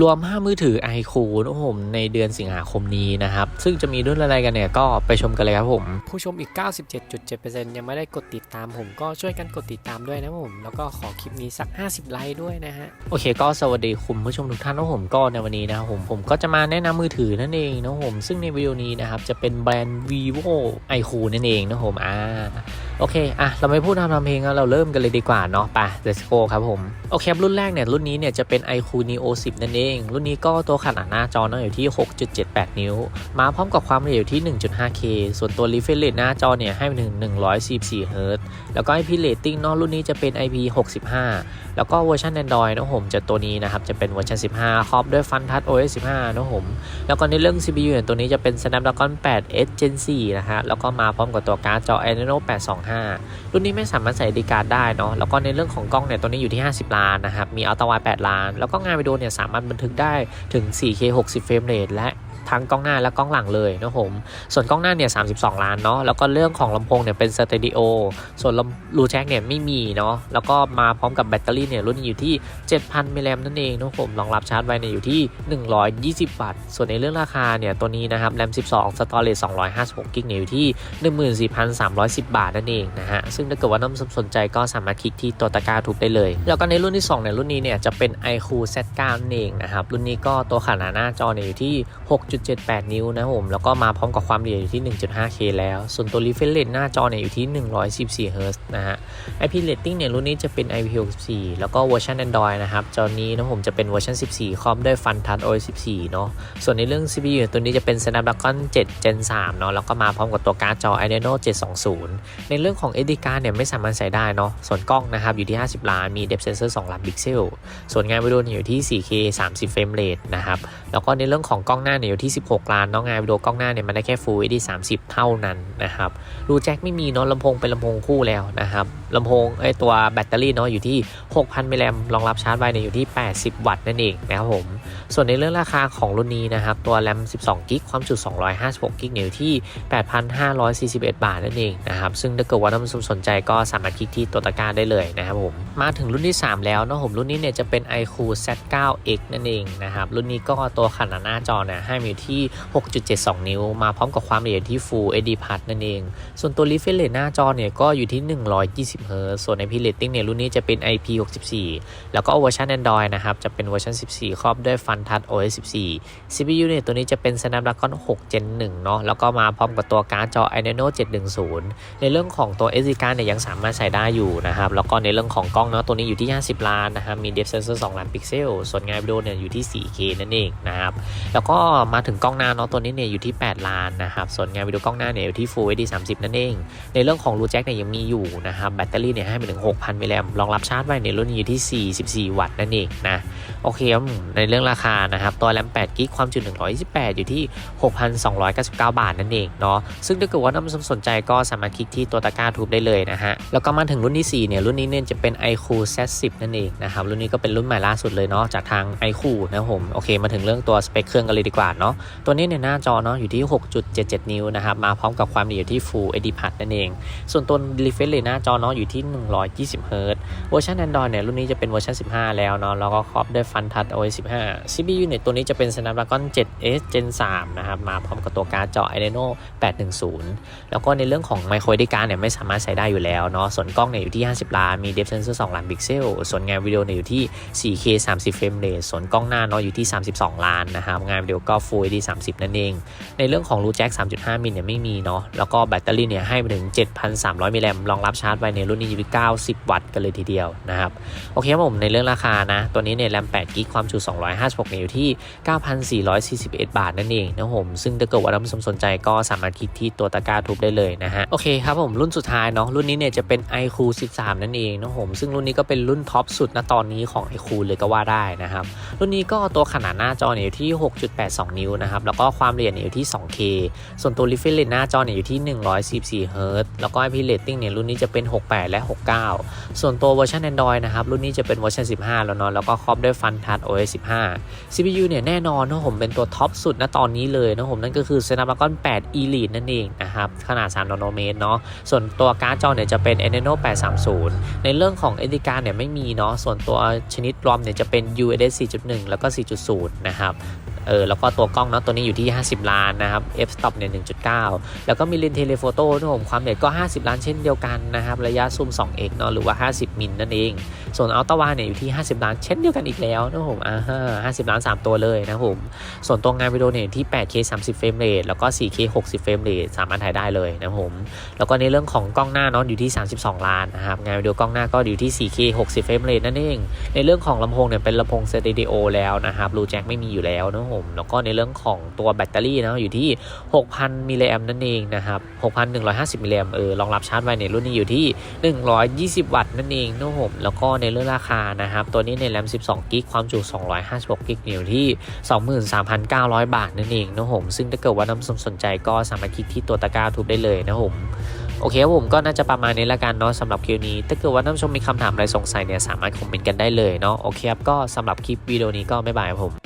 รวม 5 มือถือ iQ นะครับผมในเดือนสิงหาคมนี้นะครับ ซึ่งจะมีรุ่นอะไรกันเนี่ย ก็ไปชมกันเลยครับผม ผู้ชมอีก 97.7%ยังไม่ได้กดติดตามผมก็ช่วยกันกดติดตามด้วยนะผม แล้วก็ขอคลิปนี้สัก 50 ไลค์ด้วยนะฮะ โอเคก็สวัสดีคุณผู้ชมทุกท่านนะครับผมก็ในวันนี้นะครับผมผมก็จะมาแนะนำมือถือนั่นเองนะครับผม ซึ่งในวิดีโอนี้นะครับจะเป็นแบรนด์ vivo iQ นั่นเองนะครับผมอ่าโอเค อะ เราไม่พูดทำทำเพลงแล้วเราเริ่มกันเลยดีกว่าเนาะไป let's go ครับผม โอเคครับรุ่นแรกเนี่ย รุ่นนี้เนี่ยจะเป็น iQ Neo 10 นั่นเองรุ่นนี้ก็ตัวขนาดหน้าจอนะอยู่ที่ 6.78 นิ้ว มาพร้อมกับความละเอียดอยู่ที่ 1.5K ส่วนตัว refresh rate หน้าจอเนี่ยให้ไปถึง144 Hz แล้วก็ IP rating นาะรุ่นนี้จะเป็น IP 65 แล้วก็เวอร์ชัน Android นะผมจะตัวนี้นะครับจะเป็นเวอร์ชัน 15 ครอบด้วย FunTouch OS 15 นะผมแล้วก็ในเรื่อง CPU เนี่ยตัวนี้จะเป็น Snapdragon 8 S Gen 4 นะฮะแล้วก็มาพร้อมกับตัวการ์ดจอ Adreno 825 รุ่นนี้ไม่สามารถใส่ดีการ์ดได้เนาะแล้วก็ในเรื่องของกล้องเนี่ยตัวนี้อยู่ที่ 50 ล้านนะครับมีอัลตราไว8ล้าน แล้วก็งานวิดีโอเนี่ยสามารถบันทึกได้ถึง 4K 60 เฟรมเรทและ ทั้งกล้องหน้าและกล้องหลังเลยนะผมส่วนกล้องหน้าเนี่ย32ล้านเนาะแล้วก็เรื่องของลำโพงเนี่ยเป็นสเตอริโอส่วนลำรูแจ็คเนี่ยไม่มีเนาะแล้วก็มาพร้อมกับแบตเตอรี่เนี่ยรุ่นอยู่ที่ 7,000มิลลิแอมนั่นเองนะผมรองรับชาร์จไวเนี่ยอยู่ที่ 120 วัตต์ ส่วนในเรื่องราคาเนี่ยตัวนี้นะครับแรม 12 สตอเรจ256กิกเนี่ยอยู่ที่ 14,310 บาทนั่นเองนะฮะซึ่งถ้าเกิดว่าน้องสนใจก็สามารถคลิกที่ตัวตะกร้าทุบได้เลย แล้วก็ในรุ่นที่2เนี่ยรุ่นนี้เนี่ยจะเป็น iQOO Z9 นั่นเองนะครับรุ่นนี้ก็ตัวขนาดหน้าจอเนี่ยอยู่ที่6.78 นิ้วนะผมแล้วก็มาพร้อมกับความละเอียดอยู่ที่ 1.5K แล้ว ส่วนตัว refresh rate หน้าจอเนี่ยอยู่ที่ 114 Hz นะฮะ IP rating เนี่ยรุ่นนี้จะเป็น IP64 แล้วก็เวอร์ชัน Android นะครับจอนี้นะผมจะเป็นเวอร์ชัน 14 ครอบด้วย FunTouch OS 14 เนาะส่วนในเรื่อง CPU ตัวนี้จะเป็น Snapdragon 7 Gen 3 เนาะแล้วก็มาพร้อมกับตัวการ์ดจอ Adreno 720 ในเรื่องของ SD card เนี่ยไม่สามารถใส่ได้เนาะส่วนกล้องนะครับอยู่ที่ 50 ล้านมี depth sensor 2ล้านพิกเซลส่วนงานวิดีโอเนี่ยอยู่ที่ 4K 30เฟรมเรทนะครับแล้วก็ในเรื่องของกล้องหน้าเนี่ยอยู่ที่ 16 ล้านเนาะงานวิดีโอกล้องหน้าเนี่ยมันได้แค่ Full HD 30 เท่านั้นนะครับรูแจ็คไม่มีเนาะลำโพงเป็นลำโพงคู่แล้วนะครับ ลำโพงไอตัวแบตเตอรี่เนาะอยู่ที่ 6,000มิลลิแอมรองรับชาร์จไวเนี่ยอยู่ที่ 80 วัตต์นั่นเองนะครับผม ส่วนในเรื่องราคาของรุ่นนี้นะครับ ตัวแรม 12 กิก ความจุ 256 กิกเนี่ยอยู่ที่ 8,541 บาทนั่นเองนะครับ ซึ่งถ้าเกิดว่าท่านผู้ชมสนใจก็สามารถคลิกที่ตัวตะกร้าได้เลยนะครับผม มาถึงรุ่นที่ 3 แล้วเนาะผมรุ่นนี้เนี่ยจะเป็น iQ Z9X นั่นเองนะครับ รุ่นนี้ก็ตัวขนาดหน้าจอเนี่ยให้มีอยู่ที่ 6.72 นิ้ว มาพร้อมกับความละเอียดที่ Full HD Plus นั่นเอง ส่วนตัว refresh rate หน้าจอเนี่ยก็อยู่ที่ 120 Hz ส่วน IP rating เนี่ยรุ่นนี้จะเป็น IP64 แล้วก็เวอร์ชัน Android นะครับ จะเป็นเวอร์ชัน 14 ครอบด้วย FunTouch OS 14 CPU เนี่ยตัวนี้จะเป็น Snapdragon 6 Gen 1 เนาะแล้วก็มาพร้อมกับตัวการ์ดจอ Adreno 710 ในเรื่องของตัว SD card เนี่ยยังสามารถใส่ได้อยู่นะครับ แล้วก็ในเรื่องของกล้องเนาะตัวนี้อยู่ที่ 50 ล้านนะครับมี depth sensor 2 ล้านพิกเซล ส่วนงานวิดีโอเนี่ยอยู่ที่ 4K นั่นเองนะครับแล้วก็มาถึงกล้องหน้าเนาะตัวนี้เนี่ยอยู่ที่ 8 ล้านนะครับส่วนงานวิดีโอกล้องหน้าเนี่ยอยู่ที่ Full HD 30 นั่นเอง ในเรื่องของรูแจ็คเนี่ยยังมีอยู่นะครับแบตเตอรี่เนี่ยให้ไปถึง 6,000 มิลลิแอมรองรับชาร์จไว้ในรุ่นนี้อยู่ที่ 44 วัตต์นั่นเองนะ โอเคครับในเรื่องราคานะครับ ตัวแรม8กิกความจุ 128 อยู่ที่ 6,299 บาทนั่นเองเนาะ ซึ่งถ้าเกิดว่าท่านผู้ชมสนใจก็สามารถคลิกที่ตัวตะกร้าทูบได้เลยนะฮะ แล้วก็มาถึงรุ่นที่ 4 เนี่ย รุ่นนี้เนี่ยจะเป็น iQ Z10 นั่นเองนะครับ รุ่นนี้ก็เป็นรุ่นใหม่ล่าสุดเลยเนาะ จากทาง iQ นะครับผม โอเค มาถึงเรื่องตัวสเปคเครื่องกันเลยดีกว่าเนาะ ตัวนี้เนี่ยหน้าจอเนาะอยู่ที่ 6.77 นิ้วนะครับ มาพร้อมกับความละเอียดที่ Full HD Plus นั่นเอง ส่วนตัว refresh rate หน้าจอเนาะอยูู่่ที่ 120 Hz เวอร์ชัน Android เนี่ยรุ่นนี้จะเป็นเวอร์ชัน 15 แล้วเนาะแล้วก็ครอบด้วย FunTouch OS 15 CPU เนี่ยตัวนี้จะเป็น Snapdragon 7 S Gen 3 นะครับ มาพร้อมกับตัวการ์ดจอ Adreno 810 แล้วก็ในเรื่องของ Micro SD card เนี่ยไม่สามารถใช้ได้อยู่แล้วเนาะส่วนกล้องเนี่ยอยู่ที่ 50 ล้าน มี depth sensor 2 ล้านพิกเซล ส่วนงานวิดีโอเนี่ยอยู่ที่ 4K 30 เฟรมเรทส่วนกล้องหน้าเนาะอยู่ที่ 32 ล้านนะครับงานวิดีโอก็ Full HD 30 นั่นเอง ในเรื่องของรูแจ็ค3.5 มิลเนี่ยไม่มีเนาะแล้วก็แบตเตอรี่เนี่ยให้ไปถึง 7,300 มิลลิแอมป์รองรับชาร์จไว้ในรุ่นนี้อยู่ที่ 90 วัตต์กันเลยทีเดียวนะครับโอเคครับผมในเรื่องราคานะ ตัวนี้เนี่ยแรม8กิกความจุ 256เนี่ยอยู่ที่ 9,441 บาทนั่นเองนะผมซึ่งถ้าเกิดว่าท่านผู้ชมสนใจก็สามารถคลิกที่ตัวตะกร้าทุบได้เลยนะฮะโอเคครับผมรุ่นสุดท้ายเนาะรุ่นนี้เนี่ยจะเป็น iQ 13 นั่นเองนะผมซึ่งรุ่นนี้ก็เป็นรุ่นท็อปสุดณตอนนี้ของ iQ เลยก็ว่าได้นะครับรุ่นนี้ก็ตัวขนาดหน้าจอเนี่ยอยู่ที่ 6.82 นิ้วนะครับแล้วก็ความละเอียดเนี่ยอยู่ที่ 2K ส่วนตัว refresh rate หน้าจอเนี่ยอยู่ที่144 Hz แล้วก็ IP rating เนี่ยรุ่นนี้จะเป็น68 และ 69 ส่วนตัวเวอร์ชัน Android นะครับ รุ่นนี้จะเป็นเวอร์ชัน 15 แล้วเนาะแล้วก็ครอบด้วย Fun Touch OS 15 CPU เนี่ยแน่นอนนะผมเป็นตัวท็อปสุดณตอนนี้เลยนะผมนั่นก็คือ Snapdragon 8 Elite นั่นเองนะครับ ขนาด 3 นาโนเมตรเนาะส่วนตัวการ์ดจอเนี่ยจะเป็น Adreno 830 ในเรื่องของ SD card เนี่ยไม่มีเนาะส่วนตัวชนิด ROM เนี่ยจะเป็น UHD 4.1 แล้วก็ 4.0 นะครับ เออแล้วก็ตัวกล้องเนาะตัวนี้อยู่ที่ 50 ล้านนะครับ f stop เนี่ย 1.9 แล้วก็มีเลนส์เทเลโฟโต้นะผมความละเอียดก็ 50 ล้านเช่นเดียวกันนะครับ ระยะซูม 2x เนาะหรือว่า 50 มิลนั่นเอง ส่วนอัลตร้าไวเนี่ยอยู่ที่ 50 ล้านเช่นเดียวกันอีกแล้วนะผมอ่าฮะ50 ล้าน 3 ตัวเลยนะผมส่วนตัวงานวิดีโอเนี่ยที่ 8K 30 เฟรมเรทแล้วก็ 4K 60 เฟรมเรทสามารถถ่ายได้เลยนะผมแล้วก็ในเรื่องของกล้องหน้าเนาะอยู่ที่ 32 ล้านนะครับงานวิดีโอกล้องหน้าก็อยู่ที่ 4K 60 เฟรมเรทนั่นเองในเรื่องของลำโพงเนี่ยเป็นลำโพงสเตอริโอแล้วนะครับรูแจ็คไม่มีอยู่แล้วนะผม แล้วก็ในเรื่องของตัวแบตเตอรี่นะอยู่ที่ 6,000 มิลลิแอมนั่นเองนะครับ 6,150 มิลลิแอมเออรองรับชาร์จไวเนี่ยรุ่นนี้อยู่ที่ 120 วัตต์นั่นเองนะผม แล้วก็ในเรื่องราคานะครับ ตัวนี้ในแรม 12 กิก ความจุ 256 กิกอยู่ที่ 23,900 บาทนั่นเองนะผม ซึ่งถ้าเกิดว่าน้ำสมสนใจก็สามารถคลิกที่ตัวตะกร้าทุบได้เลยนะผมโอเคครับผมก็น่าจะประมาณนี้ละกันเนาะสำหรับคลิปนี้ ถ้าเกิดว่าท่านผู้ชมมีคำถามอะไรสงสัยเนี่ยสามารถคอมเมนต์กันได้เลยเนาะโอเคครับก็สำหรับคลิปวิดีโอนี้ก็บ๊ายบายครับผม